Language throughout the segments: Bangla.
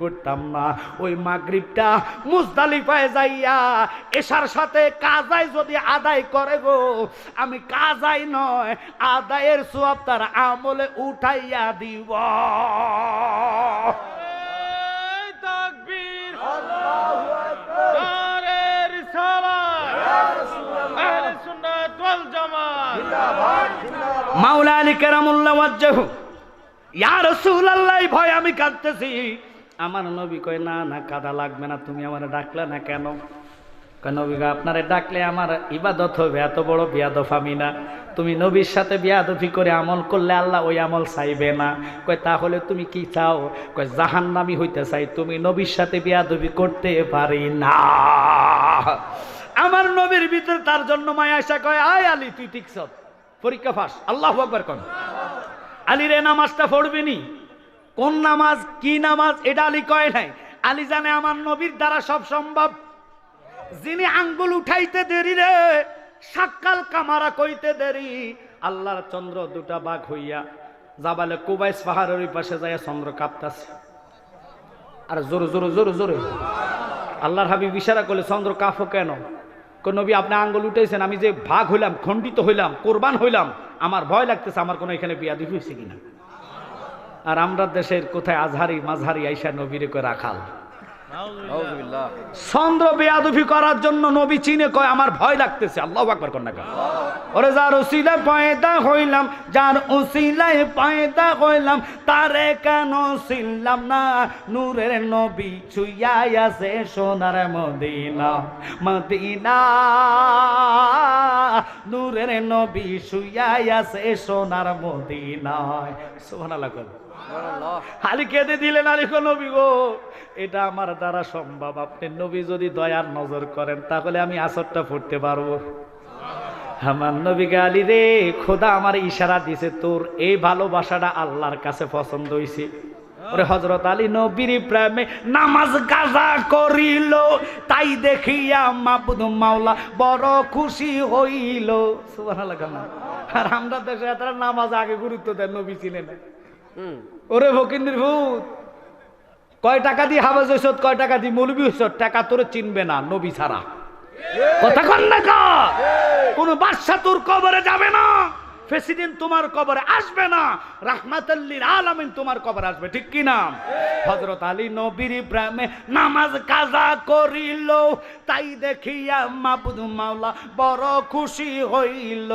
করতাম না। ওই মাগরিবটা মুজদালিফায় যাইয়া এসার সাথে কাজাই যদি আদায় করে গো আমি কাজাই নয় আদায়ের সোয়াব তার আমলে উঠাইয়া দিব। তাকবীর। নারে রিসালাত আহলে সুন্নাত ওয়াল জামাত। মাওলা আলী কেরামুল্লাহ ওয়াজ্জাহু ইয়া রাসূলুল্লাহ ভয় আমি কাঁদতেছি। আমার নবী কয় না না কাদা লাগবে না তুমি আমার ডাকলে না কেন? কয় নবী গো, আপনারে ডাকলে আমার ইবাদত হবে এত বড় বিয়াদফ আমি না। তুমি নবীর সাথে বিয়াদফি করে আমল করলে আল্লাহ ওই আমল চাইবে না। কয় তাহলে তুমি কি চাও? কয় জাহান্নামি হইতে চাই তুমি নবীর সাথে বিয়াদফি করতে পারি না। আমার নবীর ভিতরে তার জন্য মায়া আসা কয় আয় আলী তুই ঠিক সব পরীক্ষা ফাঁস আল্লাহ আকবার কন আলীর এ নামাজটা পড়বি নি? কোন নামাজ, কি নামাজ, এটা আলী কয় নাই। আলী জানে আমার নবীর দ্বারা সব সম্ভব। যিনি আঙ্গুল উঠাইতে দেরি রে সাক্কাল কামারা কইতে দেরি। আল্লাহর চন্দ্র দুটা বাঘ হইয়া জাবালে কুবাইস পাহাড়ের পাশে যাইয়া চন্দ্র কাঁপতাছে। আর জোরে জোরে জোরে জোরে। আল্লাহর হাবিব ইশারা করলে, চন্দ্র কাফো কেন? কোন নবী, আপনি আঙ্গুল উঠেছেন আমি যে ভাগ হইলাম, খণ্ডিত হইলাম, কোরবান হইলাম, আমার ভয় লাগতেছে, আমার কোনো এখানে বিয়াদি হয়েছে কিনা? আর আমরা দেশের কোথায় আজহারি মাঝহারি আইসা নবীরে রাখাল। চন্দ্র বেয়াদুফি করার জন্য নবী চিনে কয় আমার ভয় লাগতেছে আল্লাহ আকবার কন্যা কেন? ওরে যার উসিলায় পয়দা হইলাম যার উসিলায় পয়দা হইলাম তারে কেন না? নূরের নবী ছুইয়াই আছে সোনার মদিনা মদিনা। নূরের নবী শুইয়াই আছে সোনার মদিনায় সুবহানাল্লাহ কেঁদে দিলেন আলিক নবী গো, এটা আমার দ্বারা সম্ভব। আপনি নবী যদি দয়ার নজর করেন, তাহলে আমি আসরটা ফুটতে পারব। আমার নবীকে আলী রে, খোদা আমার ইশারা দিছে, তোর এই ভালোবাসাটা আল্লাহর কাছে পছন্দ হইছে। ওরে হজরত আলী নবীর প্রেমে নামাজ গাজা করিল, তাই দেখিয়া মাবুদ মাওলা বড় খুশি হইল। সুবহানাল্লাহ আর আমরা দেশে এত নামাজ আগে গুরুত্ব দেন, নবী চিনে না। ওরে ফকিন্দির ভূত কয় টাকা দিয়ে হাবাজ হইছ কয় টাকা দিয়ে মৌলবি হইছ টাকা তোরে চিনবে না নবী ছাড়া। কথা কন না কোন বাদশা তোর কবরে যাবে না। প্রেসিডেন্ট তোমার কবরে আসবে না, রাহমাতাল্লিল আলামিন তোমার কবরে আসবে, ঠিক কি না? হযরত আলী নবীর প্রেমে নামাজ কাজা করিল, তাই দেখিয়া মাবুদ মাওলা বড় খুশি হইল।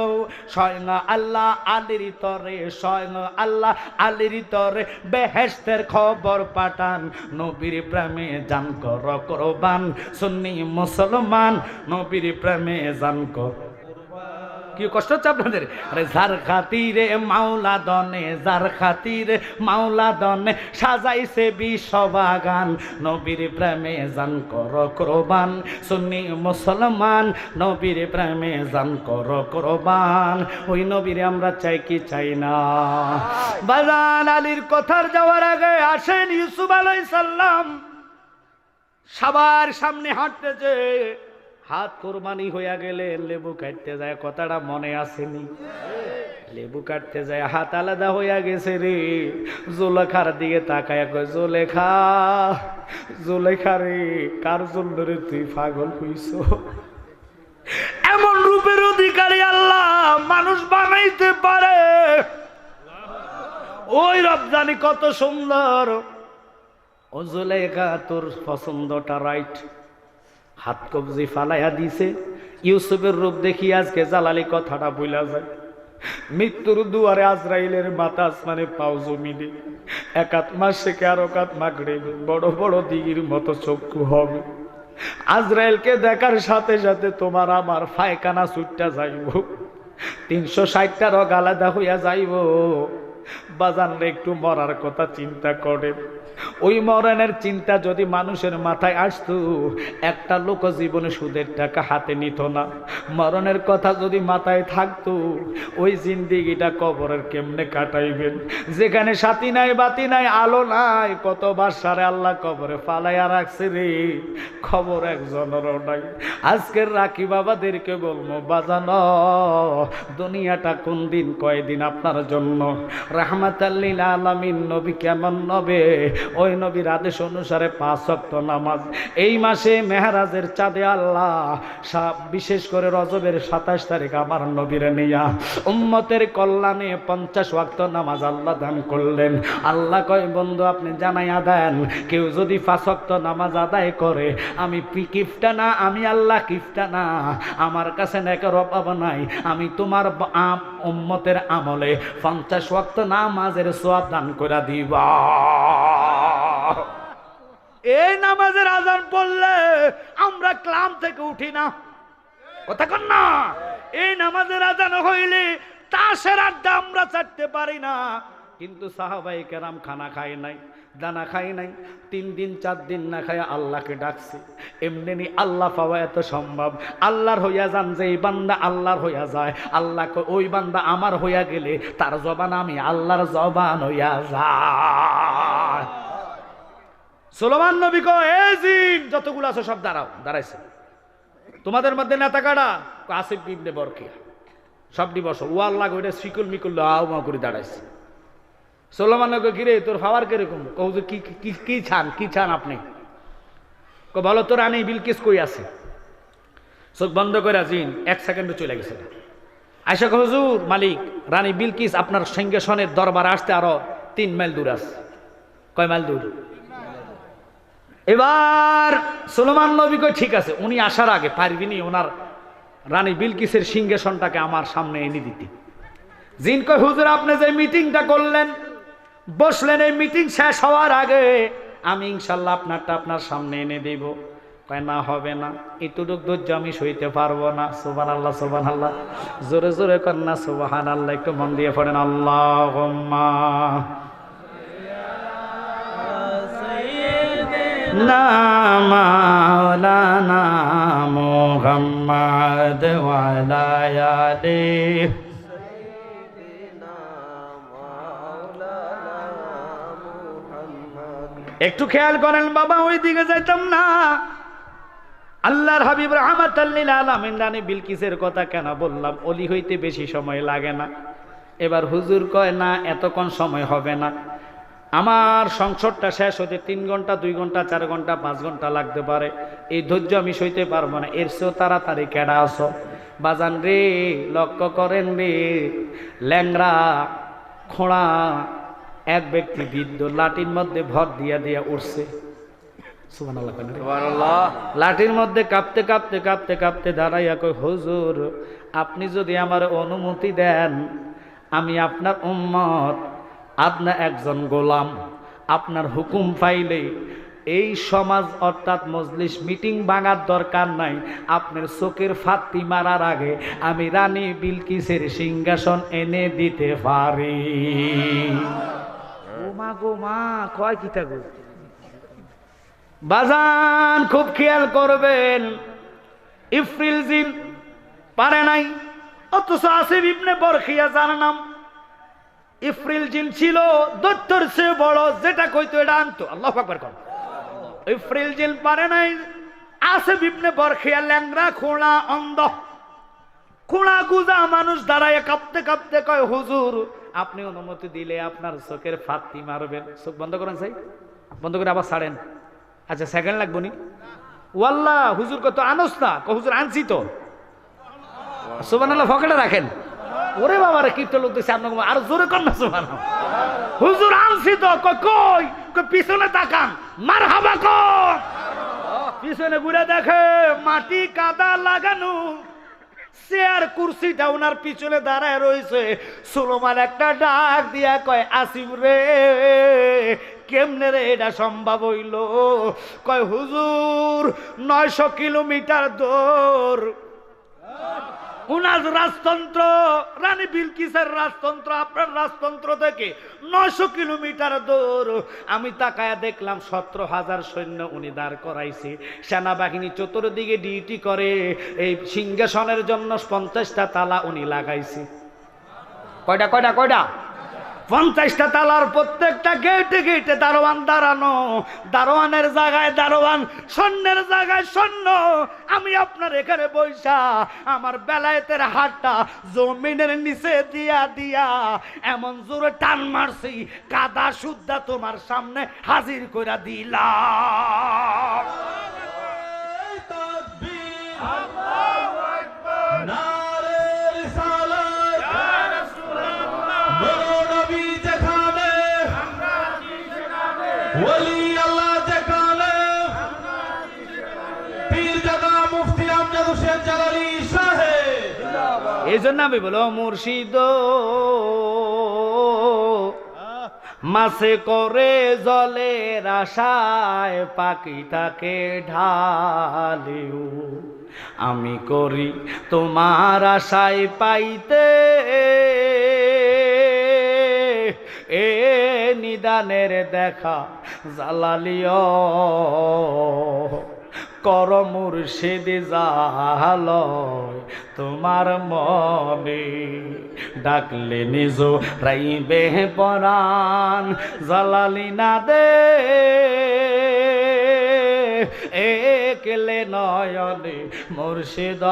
স্বয়ং আল্লাহ আলীর তরে, স্বয়ং আল্লাহ আলীর তরে বেহেশতের খবর পাঠান। নবীর প্রেমে জান কর, করবান, সুন্নি মুসলমান, নবীর প্রেমে জান কর। কি কষ্ট হচ্ছে আপনাদের? আরে যার খাতিরে মাওলা দনে যার খাতিরে মাওলা দনে সাজাইছে বিশ্ববাগান। নবীর প্রেমে জান কর কোরবান। সুন্নি মুসলমান নবীর প্রেমে জান কর কোরবান। ওই নবীরে আমরা চাই কি চাই না? বাজান আলীর কথার যাওয়ার আগে আসেন ইউসুফ আলাইহিস সালাম। সবার সামনে হাঁটতেছে হাত কোরবানি হইয়া গেলে লেবু কাটতে যায়, কথাটা মনে আসেনি। লেবু কাটতে যায়, হাত আলাদা হইয়া গেছে রে। জোলেখার দিকে তাকায়, কয়, জোলেখা জোলেখা রে, কার জন্য রে তুই পাগল হইছ? এমন রূপের অধিকারী আল্লাহ মানুষ বানাইতে পারে। ওই রপ্তানি কত সুন্দর। ও জোলেখা, তোর পছন্দটা রাইট হাত কবজি ফালাইয়া দিছে। ইউসুফের রূপ দেখি আজকে জালালি কথাটা বইলা যায়। মৃত্যুর দুয়ারে আজরাইলের মাথা আসমানে পাও জমিনে। একাত মাস থেকে আর কাত মাগড়ে বড় বড় দিঘির মতো চক্ষু হবে। আজরাইলকে দেখার সাথে সাথে তোমার আমার ফায়খানা ছুটটা যাইব। তিনশো ষাটটা রগ আলাদা হইয়া যাইব। বাজানরে একটু মরার কথা চিন্তা করে। ওই মরণের চিন্তা যদি মানুষের মাথায় আসতো, একটা লোক জীবনে সুদের টাকা হাতে নিত না। মরণের কথা যদি মাথায় থাকতো, ওই জিন্দিগিটা কবরের কেমনে কাটাইবেন? যেখানে সাথী নাই, বাতি নাই, আলো নাই, কত বাসারে আল্লাহ কবরে ফালাইয়া রাখছে রে। খবর একজনেরও নাই। আজকের রাখি বাবাদেরকে বলব, বাজানো, দুনিয়াটা কোন দিন, কয়দিন আপনার জন্য? রাহমাতাল্লিল আলামিন, নবী কেমন নবে ওই নবীর আদেশ অনুসারে পাঁচ ওয়াক্ত নামাজ। এই মাসে মেহরাজের চাঁদে আল্লাহ বিশেষ করে রজবের সাতাশ তারিখ আমার নবীর নিয়া। উম্মতের কল্যাণে পঞ্চাশ ওয়াক্ত নামাজ আল্লাহ দান করলেন। আল্লাহ কয়, বন্ধু, আপনি জানাইয়া দেন, কেউ যদি পাঁচ ওয়াক্ত নামাজ আদায় করে, আমি কিফটা না? আমি আল্লাহ কিফটা না। আমার কাছে নেকের অভাব নাই। আমি তোমার উম্মতের আমলে পঞ্চাশ ওয়াক্ত নামাজের সোয়াব দান করে দিবা। এই নামাজের আজান পড়লে আমরা ক্লাম থেকে উঠি না। কথা কন না। এই নামাজের আজান হইলে তাসের আড্ডা আমরা চাটতে পারি না। কিন্তু সাহাবাই কেরাম খানা খায় নাই, দানা খাই নাই, তিন দিন, চার দিন না খায় আল্লাহকে ডাকছে। এমনি আল্লাহ পাওয়া এত সম্ভব। আল্লাহর হইয়া যান যে এই বান্দা আল্লাহর হইয়া যায়। আল্লাহকে ওই বান্দা আমার হইয়া গেলে তার জবান আমি আল্লাহর জবান হইয়া যায়। সোলোমান নবী জিন, যতগুলো আছে সব দাঁড়াও, দাঁড়াইছে। তোমাদের মধ্যে নেতা কাটা আসিফ ইবনে বরকিয়া। সব দিবস ও আল্লাহ ওইটা শিকুল মিকুল আও মা করে দাঁড়াইছে। সোলোমান নবী কিরে, তোর ফাওয়ার কীরকম? কৌ যে কি কি কি ছান কি ছান আপনি? কো বলো, তোর আনি বিলকিস কই আছে? চোখ বন্ধ করে জিন এক সেকেন্ডে চলে গেছে। আয়সা হুজুর, মালিক, রানী বিলকিস আপনার সিংহাসনের দরবার আসতে আরও তিন মাইল দূর আছে। কয়, মাইল দূর? এবার সুলেমান নবী ঠিক আছে, উনি আসার আগে পারবিনি ওনার রানী বিলকিসের সিংহাসনটাকে আমার সামনে এনে দিতে। জিন কয়, হুজুর, আপনি যে মিটিংটা করলেন, বসলেন, এই মিটিং শেষ হওয়ার আগে আমি ইনশাল্লাহ আপনারটা আপনার সামনে এনে দেব। কয়, না, হবে না, এতটুক ধৈর্য আমি সইতে পারব না। সুবান আল্লাহ সুবান আল্লাহ জোরে জোরে না সুবাহান আল্লাহ একটু মন দিয়ে পড়েন আল্লাহ একটু খেয়াল করেন বাবা ওই দিকে যাইতাম না। আল্লাহর হাবিব রহমত আলমিন, রানী বিলকিসের কথা কেন বললাম? অলি হইতে বেশি সময় লাগে না। এবার হুজুর কয়, না, এতক্ষণ সময় হবে না। আমার সংসদটা শেষ হতে তিন ঘণ্টা দুই ঘণ্টা চার ঘণ্টা পাঁচ ঘণ্টা লাগতে পারে। এই ধৈর্য আমি সইতে পারব না। এর চেয়েও তাড়াতাড়ি কেডা আসো বাজান রে লক্ষ্য করেন রে ল্যাংরা খোঁড়া এক ব্যক্তি বৃদ্ধ লাঠির মধ্যে ভর দিয়া দিয়া উঠছে? লাঠির মধ্যে কাঁপতে কাঁপতে কাঁপতে কাঁপতে দাঁড়াইয়া কই হুজুর আপনি যদি আমার অনুমতি দেন আমি আপনার উম্মত আপনার একজন গোলাম আপনার হুকুম পাইলে এই সমাজ অর্থাৎ মজলিস মিটিং ভাঙার দরকার নাই। আপনার চোখের ফাত্তি মারার আগে আমি রানী বিলকিসের সিংহাসন এনে দিতে পারি। গোমা গোমা কয় কিতা গো? বাজান খুব খেয়াল করবেন ইফরিল জিন পারে নাই অথচ আসিফ ইবনে বরখিয়া যার নাম ইফরিল জিন ছিল দৈত্যর সে বড়, যেটা কইতো এটা আনতো। আল্লাহ আকবার কর। ইফরিল জিন পারে নাই। আসিফ ইবনে বরখিয়া ল্যাংরা খোঁড়া, অন্ধ। খোঁড়া গুজা মানুষ দাঁড়ায় কাঁপতে কাঁপতে কয়, হুজুর, আপনি অনুমতি দিলে আপনার চোখের ফাতি মারবেন। চোখ বন্ধ করেন সাই। বন্ধ করে আবার ছাড়েন। আচ্ছা সেকেন্ড লাগবো নি? ওয়াল্লাহ, হুজুর কত আনস না? হুজুর, আনছি তো। সুবান আল্লাহ ফকেটে রাখেন। ওরে বাবা রে কীর্তন লোক দেখছি আপনার আর জোরে কর না সুবান হুজুর আনছি তো, কই পিছনে তাকান মার হাবা কর। পিছনে ঘুরে দেখে মাটি কাদা লাগানো, চেয়ার কুর্সিটা ওনার পিছনে দাঁড়ায় রয়েছে। সুলোমান একটা ডাক দিয়া কয়, আসিম রে, কেমনে রে এটা সম্ভব হইল? কয়, হুজুর, নয়শো কিলোমিটার দূর। উনার রাজতন্ত্র, রানী বিলকিসের রাজতন্ত্র, আপনার রাজতন্ত্র থেকে নয়শো কিলোমিটার দৌড় আমি তাকায়া দেখলাম, সতেরো হাজার সৈন্য উনি দাঁড় করাইছে। সেনাবাহিনী চতুর্দিকে ডিউটি করে, এই সিংহাসনের জন্য পঞ্চাশটা তালা উনি লাগাইছে। কয়টা কয়টা কয়টা? পঞ্চাশটা তালার প্রত্যেকটা গেটে গেটে দারোয়ান দাঁড়ানো। দারোয়ানের জায়গায় দারোয়ান সৈন্যের জায়গায় সৈন্য আমি আপনার এখানে বৈশা, আমার বেলায়েতের হাতটা জমিনের নিচে দিয়া দিয়া। এমন জোরে টান মারছি, কাদা সুদ্ধা তোমার সামনে হাজির কইরা দিলাম। এই জন্য আমি বলো, মুর্শিদ মাসে করে জলের আশায় পাখিটাকে ঢালিও। আমি করি তোমার আশায় পাইতে, এ নিদানের দেখা জালালিও। কর মুর্শিদ জাহালয় তোমার মনে ডাকলে নিজ রাইবে পরাণ, জালালি না দে, একলে নয়নে মুর্শিদ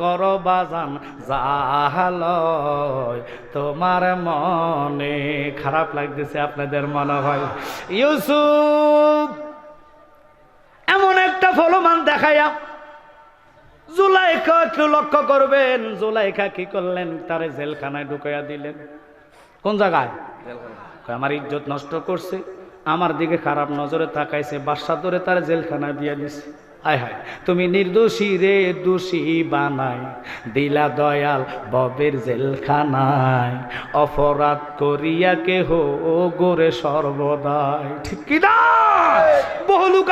কর বাজান জাহালয় তোমার মনে খারাপ লাগতেছে আপনাদের মনে হয়। ইউসুফ ফলমান দেখাইয়া জুলাইখা একটু লক্ষ্য করবেন জুলাইখা কি করলেন? তারে জেলখানায় ঢুকাইয়া দিলেন। কোন জায়গায়? আমার ইজ্জত নষ্ট করছে, আমার দিকে খারাপ নজরে তাকাইছে বাসা ধরে তার জেলখানায় দিয়ে দিছে। আয় হায়, তুমি নির্দোষী রে, দোষী বানাই দিলা দয়াল ববের জেলখানায়, অপরাধ করিয়া কেহ গোরে সর্বদাই ঠিক কি না? বহু লোক